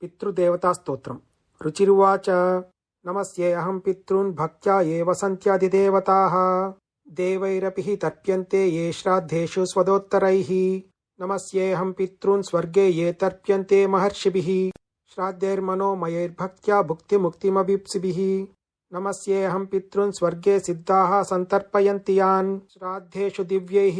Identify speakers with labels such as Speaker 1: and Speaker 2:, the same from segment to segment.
Speaker 1: पितृदेवतास्तोत्रम् रुचिरुवाच नमस्ये अहं पितॄन् भक्त्या एव सन्त्यादिदेवताः देवैरपि हि तर्प्यन्ते ये श्राद्धेषु स्वदोत्तरैः नमस्येऽहं पितॄन् स्वर्गे ये तर्प्यन्ते महर्षिभिः श्राद्धैर्मनोमयैर्भक्त्या भुक्तिमुक्तिमभीप्सिभिः नमस्येऽहं पितॄन् स्वर्गे सिद्धाः सन्तर्पयन्ति यान् श्राद्धेषु दिव्यैः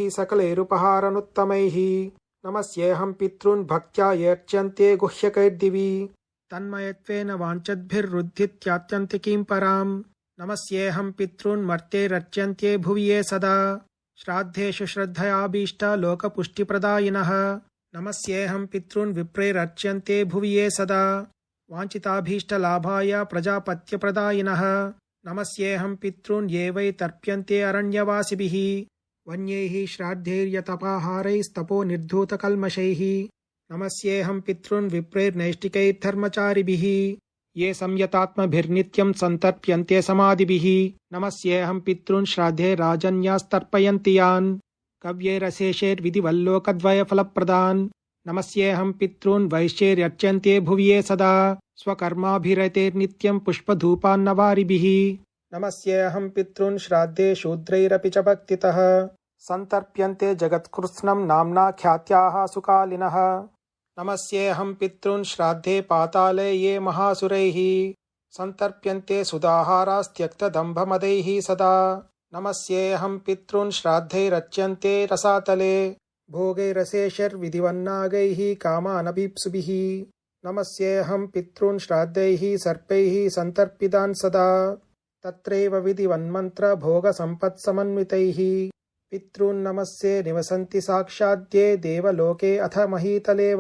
Speaker 1: नमस्येऽहं पितॄन् भक्त्या येर्च्यन्ते गुह्यकैर्दिवि। तन्मयत्वेन वाञ्छद्भिर्रुद्धित्यात्यन्तिकीं पराम्। नमस्येऽहं पितॄन् मर्त्यैरर्च्यन्ते भुवि ये सदा। श्राद्धेषु श्रद्धयाभीष्टा लोकपुष्टिप्रदायिनः। नमस्येऽहं पितॄन् विप्रैरर्च्यन्ते भुवि ये सदा। वाञ्छिताभीष्टलाभाय प्रजापत्यप्रदायिनः। नमस्येऽहं पितॄन् ये वै तर्प्यन्ते अरण्यवासिभिः। वन्यैः श्राद्धैर्यतपाहारैस्तपो निर्धूतकल्मषैः। नमस्येऽहं पितॄन् विप्रैर्नैष्टिकैर्धर्मचारिभिः ये संयतात्मभिर्नित्यं सन्तर्प्यन्ते समाधिभिः। नमस्येऽहं पितॄन् श्राद्धे राजन्यास्तर्पयन्ति यान्। कव्यैरशेषैर्विधिवल्लोकद्वयफलप्रदान् नमस्येऽहं पितॄन् वैश्यैर्यर्च्यन्ते भुवि ये सदा। स्वकर्माभिरतेर्नित्यं पुष्पधूपान्नवारिभिः। नमस्येऽहं पितॄन् श्राद्धे शूद्रैरपि च भक्तितः। सन्तर्प्यन्ते जगत्कृत्स्नं नाम्ना ख्यात्याः सुकालिनः। नमस्येऽहं पितॄन् श्राद्धे पाताले ये महासुरैः। सन्तर्प्यन्ते सुदाहारास्त्यक्तदम्भमदैः सदा। नमस्येऽहं पितॄन् श्राद्धैरच्यन्ते रसातले। भोगैरशेषैर्विधिवन्नागैः कामानभीप्सुभिः। नमस्येऽहं पितॄन् श्राद्धैः सर्पैः सन्तर्पितान् सदा। तत्रैव विधिवन्मन्त्रभोगसम्पत्समन्वितैः पितॄन्नमस्ये निवसन्ति साक्षाद्ये देवलोके अथ महीतले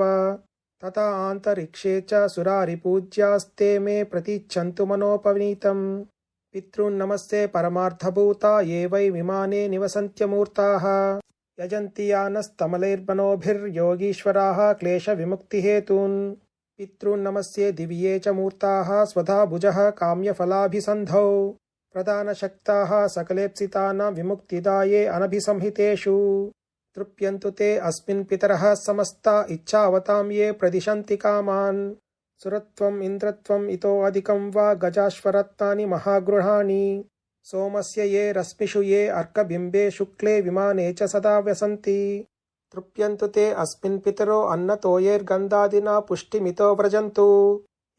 Speaker 1: तथा आन्तरिक्षे च सुरारिपूज्यास्ते मे प्रतीच्छन्तु मनोपनीतम्। पितॄन्नमस्ये परमार्थभूता ये वै विमाने निवसन्त्यमूर्ताः। यजन्ति यानस्तमलैर्मनोभिर्योगीश्वराः क्लेशविमुक्तिहेतून्। पितॄन्नमस्ये दिव्ये च मूर्ताः स्वधा भुजः काम्यफलाभिसन्धौ। प्रधानशक्ताः सकलेप्सितानां विमुक्तिदाये अनभिसंहितेषु तृप्यन्तु ते अस्मिन् पितरः समस्ता इच्छावतां ये प्रदिशन्ति कामान् सुरत्वम् इन्द्रत्वम् इतोऽधिकं वा गजाश्वरत्नानि महागृहाणि सोमस्य ये रश्मिषु ये अर्कबिम्बे शुक्ले विमाने च सदा व्यसन्ति तृप्यन्तु ते अस्मिन् पितरो अन्नतोयैर्गन्धादिना पुष्टिमितो व्रजन्तु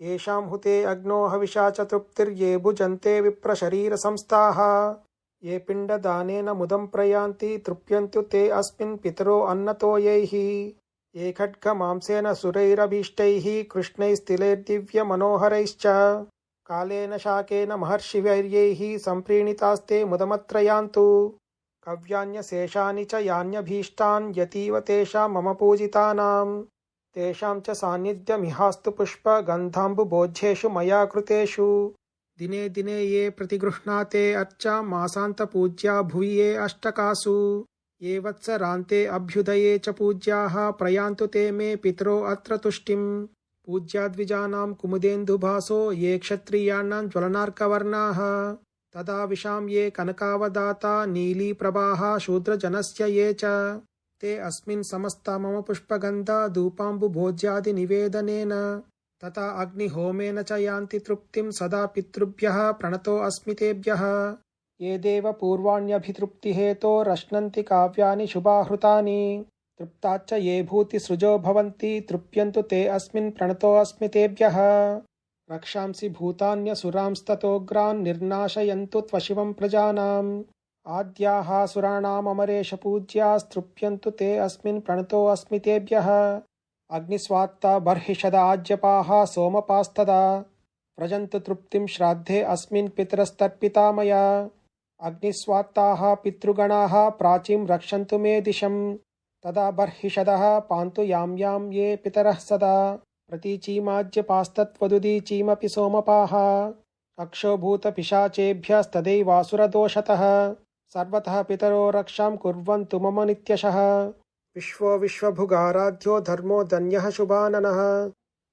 Speaker 1: येषां हुते अग्नो हविषा च तृप्तिर्ये भुजन्ते विप्रशरीरसंस्थाः। ये पिण्डदानेन मुदं प्रयान्ति तृप्यन्तु ते अस्मिन् पितरो अन्नतोयैः ये। खड्गमांसेन सुरैरभीष्टैः कृष्णैस्तिलैर्दिव्यमनोहरैश्च कालेन शाकेन महर्षिवैर्यैः सम्प्रीणितास्ते मुदमत्र यान्तु कव्यान्यशेषानि च यान्यभीष्टान्, यतीव तेषां मम पूजितानाम्। तेषां च सान्निध्यमिहास्तु पुष्पगन्धाम्बुबोध्येषु मया कृतेषु। दिने दिने ये प्रतिगृह्णाते अर्चां मासान्तपूज्या भुवि ये अष्टकासु। ये वत्सरान्ते अभ्युदये च पूज्याः प्रयान्तु ते मे पितरो अत्र तुष्टिम्। पूज्याद्विजानां कुमुदेन्दुभासो ये क्षत्रियाणां ज्वलनार्कवर्णाः। तदा विशां ये कनकावदाता नीलीप्रभाः शूद्रजनस्य ये च। ते अस्मिन् समस्ता मम पुष्पगन्धा धूपाम्बुभोज्यादिनिवेदनेन तथा अग्निहोमेन च यान्ति तृप्तिं सदा पितृभ्यः प्रणतोऽस्मि तेभ्यः। ये देव पूर्वाण्यभितृप्तिहेतोरश्नन्ति काव्यानि शुभाहृतानि। तृप्ताच्च ये भूतिसृजो भवन्ति, तृप्यन्तु ते अस्मिन् प्रणतोऽस्मि तेभ्यः। रक्षांसि भूतान्यसुरांस्ततोग्रान् निर्नाशयन्तु त्वशिवं प्रजानाम्। आद्याः सुराणामरेश पूज्यास्तृप्यन्तु ते अस्मिन् प्रणतोऽस्मि तेभ्यः। अग्निस्वात्ता बर्हिषदाज्यपाः सोमपास्तदा। व्रजन्तु तृप्तिं श्राद्धे अस्मिन् पितरस्तर्पिता मया अग्निस्वात्ताः पितृगणाः प्राचीं रक्षन्तु मे दिशम्। तदा बर्हिषदः पान्तु यां यां ये पितरः सदा। प्रतीचीमाज्यपास्तत्वदुदीचीमपि सोमपाः। अक्षोभूतपिशाचेभ्यस्तदैवासुरदोषतः। सर्वतः पितरो रक्षां कुर्वन्तु मम नित्यशः। विश्वो विश्वभुगाराध्यो धर्मो धन्यः शुभाननः।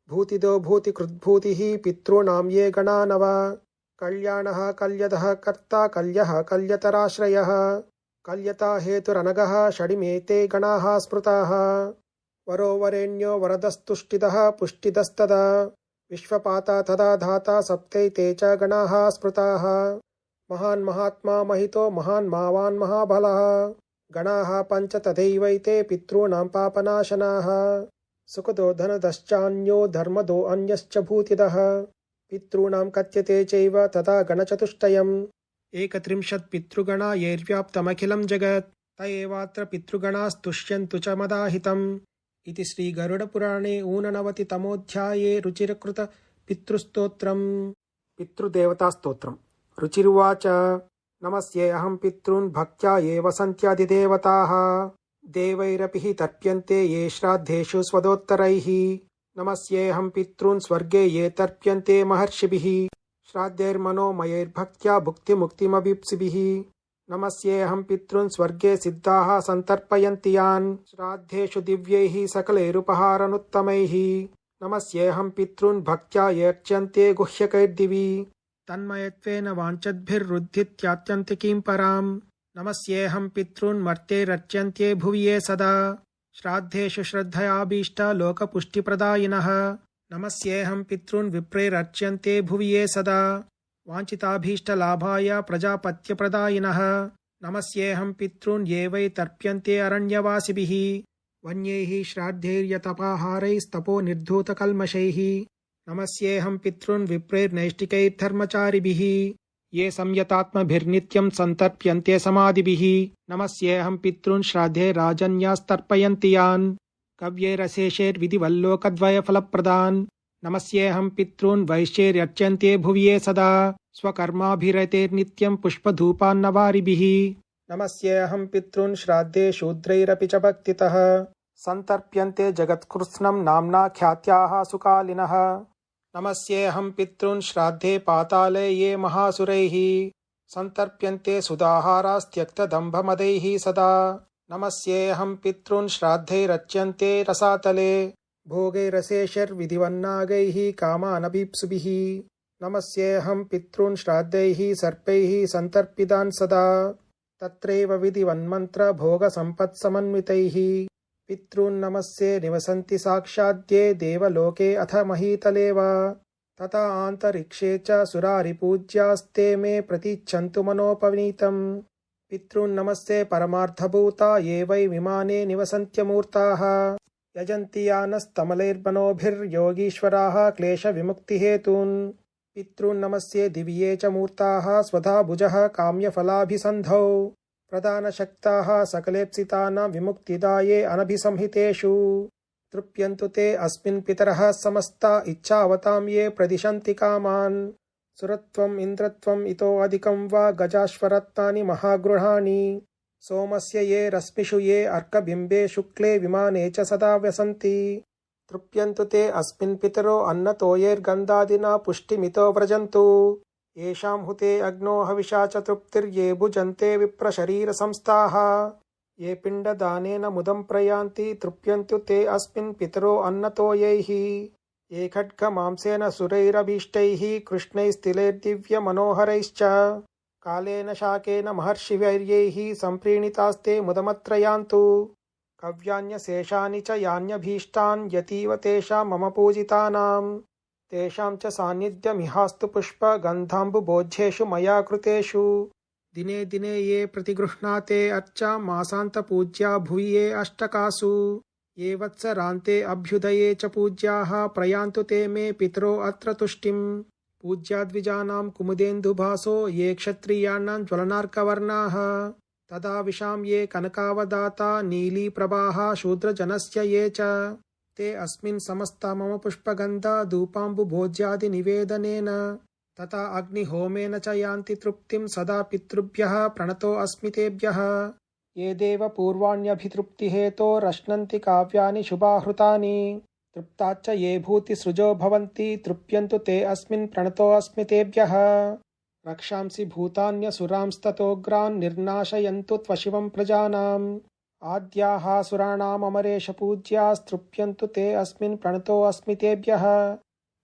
Speaker 1: भूतिदो भूतिकृद्भूतिः पितॄणां ये गणा नव कल्याणः कल्यदः कर्ता कल्यः कल्यतराश्रयः। कल्यता हेतुरनगः षडिमेते गणाः स्मृताः। वरो वरेण्यो वरदस्तुष्टितः पुष्टिदस्तदा विश्वपाता तदा धाता सप्तैते च गणाः स्मृताः। महान् महात्मा महितो महान् मावान् महाबलः। गणाः पञ्च तथैवैते पितॄणां पापनाशनाः। सुखदो धनदश्चान्यो धर्मदो अन्यश्च भूतिदः। पितॄणां कथ्यते चैव तथा गणचतुष्टयम्। एकत्रिंशत् पितृगणा येर्व्याप्तमखिलं जगत्। त एवात्र पितृगणास्तुष्यन्तु च मदाहितम्। इति श्रीगरुडपुराणे ऊननवतितमोऽध्याये रुचिरकृत पितृस्तोत्रम्। पितृदेवतास्तोत्रम् रुचिरुवाच नमस्ये अहं पितॄन् भक्त्या ये वसन्त्यादिदेवताः देवैरपि हि तर्प्यन्ते ये श्राद्धेषु स्वदोत्तरैः नमस्येऽहं पितॄन् स्वर्गे ये तर्प्यन्ते महर्षिभिः श्राद्धैर्मनोमयैर्भक्त्या भुक्तिमुक्तिमभीप्सिभिः नमस्येऽहं पितॄन् स्वर्गे सिद्धाः सन्तर्पयन्ति यान् श्राद्धेषु दिव्यैः सकलैरुपहारनुत्तमैः नमस्येऽहं पितॄन् भक्त्या येर्च्यन्ते गुह्यकैर्दिवि तन्मयत्वेन वाञ्छद्भिर्रुद्धित्यात्यन्तिकीं पराम्। नमस्येऽहं पितॄन् मर्त्यैरर्च्यन्ते भुवि ये सदा। श्राद्धेषु श्रद्धयाभीष्टा लोकपुष्टिप्रदायिनः। नमस्येऽहं पितॄन् विप्रैरर्च्यन्ते भुवि ये सदा। वाञ्छिताभीष्टलाभाय प्रजापत्यप्रदायिनः। नमस्येऽहं पितॄन् ये वै तर्प्यन्ते अरण्यवासिभिः। वन्यैः श्राद्धैर्यतपाहारैस्तपो निर्धूतकल्मषैः। नमस्येऽहं पितॄन् विप्रैर्नैष्टिकैर्धर्मचारिभिः ये संयतात्मभिर्नित्यं सन्तर्प्यन्ते समाधिभिः। नमस्येऽहं पितॄन् श्राद्धे राजन्यास्तर्पयन्ति यान्। कव्यैरशेषैर्विधिवल्लोकद्वयफलप्रदान् नमस्येऽहं पितॄन् वैश्यैर्यर्च्यन्ते भुवि ये सदा। स्वकर्माभिरतेर्नित्यं पुष्पधूपान्नवारिभिः। नमस्येऽहं पितॄन् श्राद्धे शूद्रैरपि च भक्तितः। सन्तर्प्यन्ते जगत्कृत्स्नं नाम्ना ख्यात्याः सुकालिनः। नमस्येऽहं पितॄन् श्राद्धे पाताले ये महासुरैः। सन्तर्प्यन्ते सुदाहारास्त्यक्तदम्भमदैः सदा। नमस्येऽहं पितॄन् श्राद्धैरच्यन्ते रसातले। भोगैरशेषैर्विधिवन्नागैः कामानभीप्सुभिः। नमस्येऽहं पितॄन् श्राद्धैः सर्पैः सन्तर्पितान् सदा। तत्रैव विधिवन्मन्त्रभोगसम्पत्समन्वितैः पितॄन् नमस्ये निवसन्ति साक्षाद्ये देवलोके अथ महीतले वा तथा आन्तरिक्षे च सुरारिपूज्यास्ते मे प्रतीच्छन्तु मनोपनीतम्। पितॄन् नमस्ये परमार्थभूता ये वै विमाने निवसन्त्यमूर्ताः। यजन्ति यानस्तमलैर्मनोभिर्योगीश्वराः क्लेशविमुक्तिहेतून्। पितॄन् नमस्ये दिव्ये च मूर्ताः स्वधा भुजः काम्यफलाभिसन्धौ। प्रधानशक्ताः सकलेप्सितानां विमुक्तिदाये अनभिसंहितेषु तृप्यन्तु ते अस्मिन् पितरः समस्ता इच्छावतां ये प्रदिशन्ति कामान् सुरत्वम् इन्द्रत्वम् इतोऽधिकं वा गजाश्वरत्नानि महागृहाणि सोमस्य ये रश्मिषु ये अर्कबिम्बे शुक्ले विमाने च सदा व्यसन्ति तृप्यन्तु ते अस्मिन् पितरो अन्नतोयैर्गन्धादिना पुष्टिमितो व्रजन्तु येषां हुते अग्नो हविषा च तृप्तिर्ये भुजन्ते विप्रशरीरसंस्थाः ये पिण्डदानेन मुदं प्रयान्ति तृप्यन्तु ते अस्मिन् पितरो अन्नतोयैः ये खड्गमांसेन सुरैरभीष्टैः कृष्णैस्तिलैर्दिव्यमनोहरैश्च कालेन शाकेन महर्षिवैर्यैः सम्प्रीणितास्ते मुदमत्र यान्तु कव्यान्यशेषानि च यान्यभीष्टान् यतीव तेषां मम पूजितानां तेषां च सान्निध्यमिहास्तु पुष्पगन्धाम्बुबोध्येषु मया कृतेषु। दिने दिने ये प्रतिगृह्णाते अर्चां मासान्तपूज्या भुवि ये अष्टकासु। ये वत्सरान्ते अभ्युदये च पूज्याः प्रयान्तु ते मे पितरो अत्र तुष्टिम्। पूज्याद्विजानां कुमुदेन्दुभासो ये क्षत्रियाणां ज्वलनार्कवर्णाः। तदा विशां ये कनकावदाता नीलीप्रभाः शूद्रजनस्य ये च। ते अस्मिन् समस्ता मम पुष्पगन्धा धूपाम्बुभोज्यादिनिवेदनेन तथा अग्निहोमेन च यान्ति तृप्तिं सदा पितृभ्यः प्रणतोऽस्मि तेभ्यः। ये देव पूर्वाण्यभितृप्तिहेतोरश्नन्ति काव्यानि शुभाहृतानि। तृप्ताच्च ये भूतिसृजो भवन्ति, तृप्यन्तु ते अस्मिन् प्रणतोऽस्मि तेभ्यः। रक्षांसि भूतान्यसुरांस्ततोग्रान् निर्नाशयन्तु त्वशिवं प्रजानाम्। आद्याः सुराणाममरेश पूज्यास्तृप्यन्तु ते अस्मिन् प्रणतोऽस्मि तेभ्यः।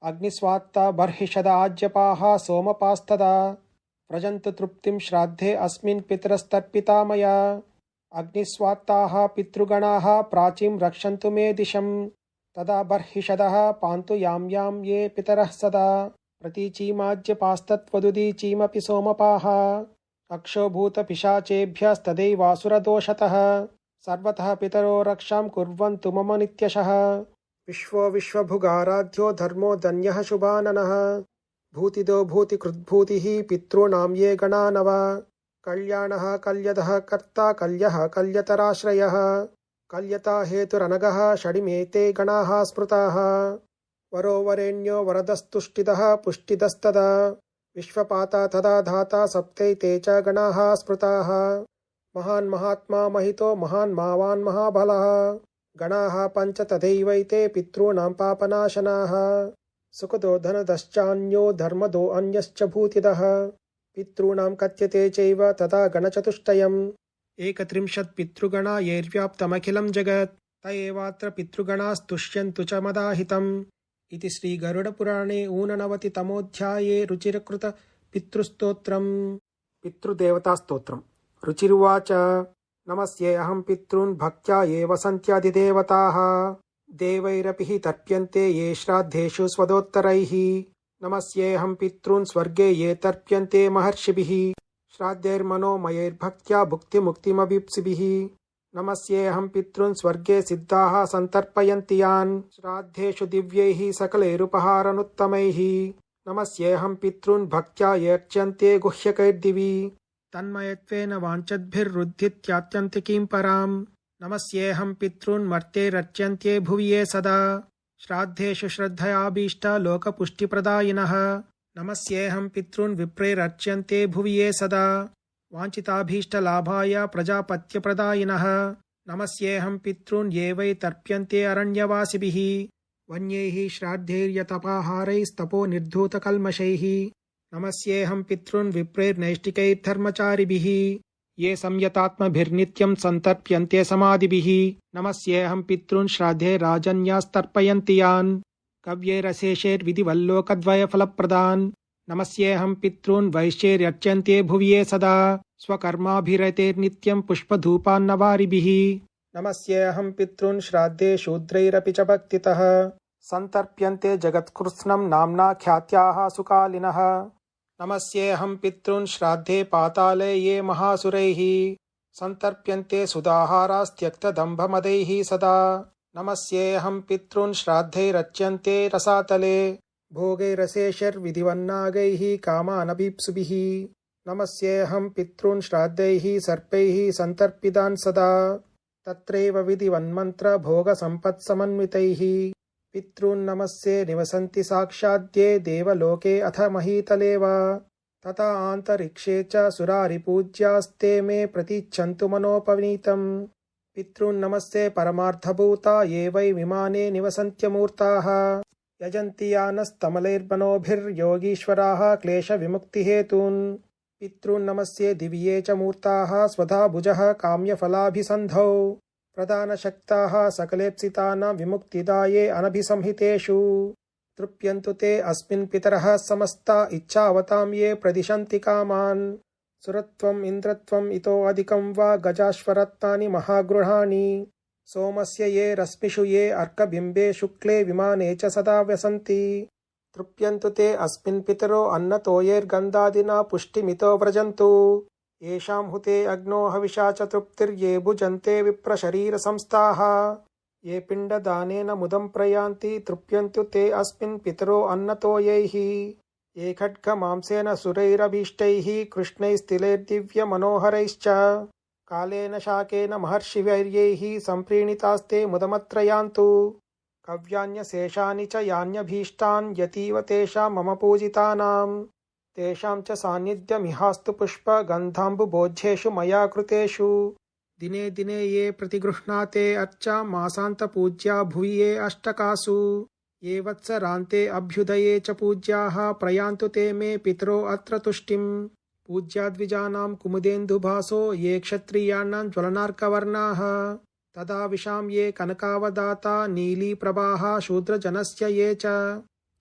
Speaker 1: अग्निस्वात्ता बर्हिषदाज्यपाः सोमपास्तदा। व्रजन्तु तृप्तिं श्राद्धे अस्मिन् मया अग्निस्वात्ताः पितृगणाः प्राचीं रक्षन्तु मे दिशं तदा बर्हिषदः पान्तु यां यां ये पितरः सदा। प्रतीचीमाज्यपास्तत्वदुदीचीमपि सोमपाः। अक्षोभूतपिशाचेभ्यस्तदैवासुरदोषतः। सर्वतः पितरो रक्षां कुर्वन्तु मम नित्यशः। विश्वो विश्वभुगाराध्यो धर्मो धन्यः शुभाननः। भूतिदो भूतिकृद्भूतिः पितॄणां ये गणा नव कल्याणः कल्यदः कर्ता कल्यः कल्यतराश्रयः। कल्यता हेतुरनगः षडिमेते गणाः स्मृताः। वरो वरेण्यो वरदस्तुष्टिदः पुष्टिदस्तदा विश्वपाता तदा धाता सप्तैते च गणाः स्मृताः। महान् महात्मा महितो महान् मावान् महाबलः। गणाः पञ्च तथैवैते पितॄणां पापनाशनाः। सुखदो धनदश्चान्यो धर्मदो अन्यश्च भूतिदः। पितॄणां कथ्यते चैव तथा गणचतुष्टयम्। एकत्रिंशत् पितृगणा येर्व्याप्तमखिलं जगत्। त एवात्र पितृगणास्तुष्यन्तु च मदाहितम्। इति श्रीगरुडपुराणे ऊननवतितमोऽध्याये रुचिरकृत पितृस्तोत्रम्। पितृदेवतास्तोत्रम्। रुचिरुवाच नमस्ये अहं पितॄन् भक्त्या ये वसन्त्यादिदेवताः देवैरपि हि तर्प्यन्ते ये श्राद्धेषु स्वदोत्तरैः नमस्येऽहं पितॄन् स्वर्गे ये तर्प्यन्ते महर्षिभिः श्राद्धैर्मनोमयैर्भक्त्या भुक्तिमुक्तिमभीप्सिभिः नमस्येऽहं पितॄन् स्वर्गे सिद्धाः सन्तर्पयन्ति यान् श्राद्धेषु दिव्यैः सकलैरुपहारनुत्तमैः नमस्येऽहं पितॄन् भक्त्या येर्च्यन्ते गुह्यकैर्दिवि तन्मयत्वेन वाञ्छद्भिर्रुद्धित्यात्यन्तिकीं पराम्। नमस्येऽहं पितॄन् मर्त्यैरर्च्यन्ते भुवि ये सदा। श्राद्धेषु श्रद्धयाभीष्टा लोकपुष्टिप्रदायिनः। नमस्येऽहं पितॄन् विप्रैरर्च्यन्ते भुवि ये सदा। वाञ्छिताभीष्टलाभाय प्रजापत्यप्रदायिनः। नमस्येऽहं पितॄन् ये वै तर्प्यन्ते अरण्यवासिभिः। वन्यैः श्राद्धैर्यतपाहारैस्तपो निर्धूतकल्मषैः। नमस्येऽहं पितॄन् विप्रैर्नैष्टिकैर्धर्मचारिभिः ये संयतात्मभिर्नित्यं सन्तर्प्यन्ते समाधिभिः। नमस्येऽहं पितॄन् श्राद्धे राजन्यास्तर्पयन्ति यान्। कव्यैरशेषैर्विधिवल्लोकद्वयफलप्रदान् नमस्येऽहं पितॄन् वैश्यैर्यर्च्यन्ते भुवि ये सदा। स्वकर्माभिरतेर्नित्यं पुष्पधूपान्नवारिभिः। नमस्येऽहं पितॄन् श्राद्धे शूद्रैरपि च भक्तितः। सन्तर्प्यन्ते जगत्कृत्स्नं नाम्ना ख्यात्याः सुकालिनः। नमस्येऽहं पितॄन् श्राद्धे पाताले ये महासुरैः। सन्तर्प्यन्ते सुदाहारास्त्यक्तदम्भमदैः सदा। नमस्येऽहं पितॄन् श्राद्धैरच्यन्ते रसातले। भोगैरशेषैर्विधिवन्नागैः कामानभीप्सुभिः। नमस्येऽहं पितॄन् श्राद्धैः सर्पैः सन्तर्पितान् सदा। तत्रैव विधिवन्मन्त्रभोगसम्पत्समन्वितैः पितॄन् नमस्ये निवसन्ति साक्षाद्ये देवलोके अथ महीतले वा तथा आन्तरिक्षे च सुरारिपूज्यास्ते मे प्रतीच्छन्तु मनोपनीतम्। पितॄन् नमस्ये परमार्थभूता ये वै विमाने निवसन्त्यमूर्ताः। यजन्ति यानस्तमलैर्मनोभिर्योगीश्वराः क्लेशविमुक्तिहेतून्। पितॄन् नमस्ये दिव्ये च मूर्ताः स्वधा भुजः काम्यफलाभिसन्धौ। प्रधानशक्ताः सकलेप्सितानां विमुक्तिदाये अनभिसंहितेषु तृप्यन्तु ते अस्मिन् पितरः समस्ता इच्छावतां ये प्रदिशन्ति कामान् सुरत्वम् इन्द्रत्वम् इतोऽधिकं वा गजाश्वरत्नानि महागृहाणि सोमस्य ये रश्मिषु ये अर्कबिम्बे शुक्ले विमाने च सदा व्यसन्ति तृप्यन्तु ते अस्मिन् पितरो अन्नतोयैर्गन्धादिना पुष्टिमितो व्रजन्तु येषां हुते अग्नो हविषा च तृप्तिर्ये भुजन्ते विप्रशरीरसंस्थाः। ये पिण्डदानेन मुदं प्रयान्ति तृप्यन्तु ते अस्मिन् पितरो अन्नतोयैः ये खड्गमांसेन सुरैरभीष्टैः कृष्णैस्तिलैर्दिव्यमनोहरैश्च कालेन शाकेन महर्षिवैर्यैः सम्प्रीणितास्ते मुदमत्र यान्तु कव्यान्यशेषानि च यान्यभीष्टान्, यतीव तेषां मम पूजितानाम्। तेषां च सान्निध्यमिहास्तु पुष्पगन्धाम्बुभोज्येषु मया कृतेषु। दिने दिने ये प्रतिगृह्णाते अर्चां मासान्तपूज्या भुवि ये अष्टकासु। ये वत्सरान्ते अभ्युदये च पूज्याः प्रयान्तु ते मे पितरो अत्र तुष्टिम्। पूज्याद्विजानां कुमुदेन्दुभासो ये क्षत्रियाणां ज्वलनार्कवर्णाः। तदा विशां ये कनकावदाता नीलीप्रभाः शूद्रजनस्य ये च।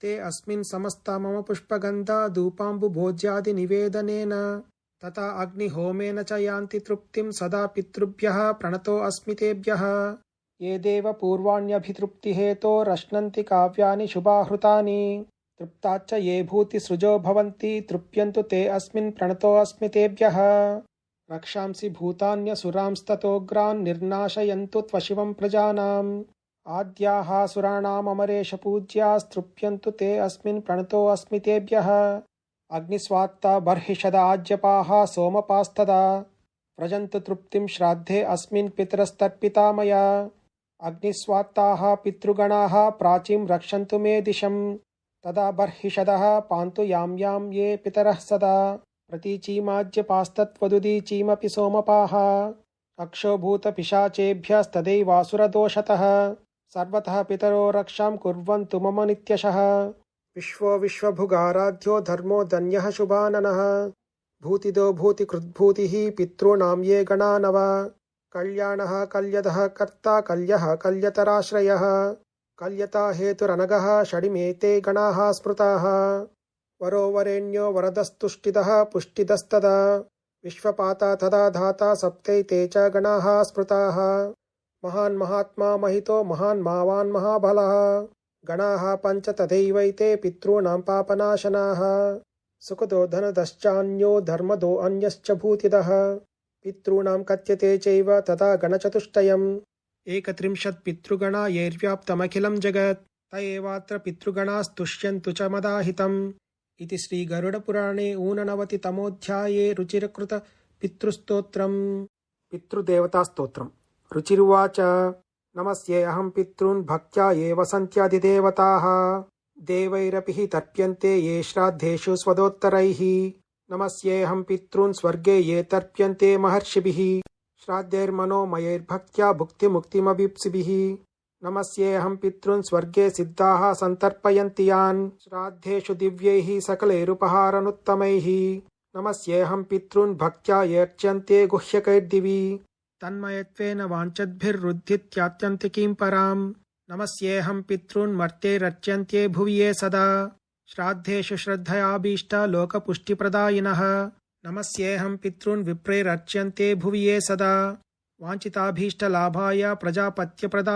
Speaker 1: ते अस्मिन् समस्ता मम पुष्पगन्धा धूपाम्बुभोज्यादिनिवेदनेन तथा अग्निहोमेन च यान्ति तृप्तिं सदा पितृभ्यः प्रणतो अस्मि तेभ्यः। ये देव पूर्वाण्यभितृप्तिहेतोरश्नन्ति काव्यानि शुभाहृतानि। तृप्ताच्च ये भूतिसृजो भवन्ति, तृप्यन्तु ते अस्मिन् प्रणतोऽस्मि तेभ्यः। रक्षांसि भूतान्यसुरांस्ततोग्रान् निर्नाशयन्तु त्वशिवं प्रजानाम्। आद्याः सुराणाममरेश पूज्यास्तृप्यन्तु ते अस्मिन् प्रणतोऽस्मि तेभ्यः। अग्निस्वात्ता बर्हिषदाज्यपाः सोमपास्तदा। व्रजन्तु तृप्तिं श्राद्धे पितरस्तर्पिता मया अग्निस्वात्ताः पितृगणाः प्राचीं रक्षन्तु मे दिशं तदा बर्हिषदः पान्तु यां यां ये पितरः सदा। प्रतीचीमाज्यपास्तत्वदुदीचीमपि सोमपाः। अक्षोभूतपिशाचेभ्यस्तदैवासुरदोषतः। सर्वतः पितरो रक्षां कुर्वन्तु मम नित्यशः। विश्वो विश्वभुगाराध्यो धर्मो धन्यः शुभाननः। भूतिदो भूतिकृद्भूतिः पितॄणां ये गणा नव कल्याणः कल्यदः कर्ता, कल्यः कल्यतराश्रयः। कल्यता हेतुरनगः षडिमेते गणाः स्मृताः। वरो वरेण्यो वरदस्तुष्टिदः पुष्टिदस्तदा विश्वपाता तदा धाता सप्तैते च गणाः स्मृताः। महान् महात्मा महितो महान् मावान् महाबलः। गणाः पञ्च तथैवैते पितॄणां पापनाशनाः। सुखदो धनदश्चान्यो धर्मदो अन्यश्च भूतिदः। पितॄणां कथ्यते चैव तथा गणचतुष्टयम्। एकत्रिंशत् पितृगणा यैर्व्याप्तमखिलं जगत्। त एवात्र पितृगणास्तुष्यन्तु च मदाहितम्। इति श्रीगरुडपुराणे ऊननवतितमोऽध्याये रुचिरकृत पितृस्तोत्रम्। पितृदेवतास्तोत्रम्। रुचिरुवाच नमस्ये अहं पितॄन् भक्त्या एव सन्त्यादिदेवताः देवैरपि हि तर्प्यन्ते ये श्राद्धेषु स्वदोत्तरैः नमस्येऽहं पितॄन् स्वर्गे ये तर्प्यन्ते महर्षिभिः श्राद्धैर्मनोमयैर्भक्त्या भुक्तिमुक्तिमभीप्सिभिः नमस्येऽहं पितॄन् स्वर्गे सिद्धाः सन्तर्पयन्ति यान् श्राद्धेषु दिव्यैः सकलैरुपहारनुत्तमैः नमस्येऽहं पितॄन् भक्त्या येर्च्यन्ते गुह्यकैर्दिवि तन्मयत्वेन वाञ्छद्भिर्रुद्धित्यात्यन्तिकीं पराम् नमस्येऽहं पितॄन् मर्त्यैरर्च्यन्ते भुवि ये सदा। श्राद्धेषु श्रद्धयाभीष्टा लोकपुष्टिप्रदायिनः। नमस्येऽहं पितॄन् विप्रैरर्च्यन्ते भुवि ये सदा। वाञ्छिताभीष्टलाभाय प्रजापत्यप्रदा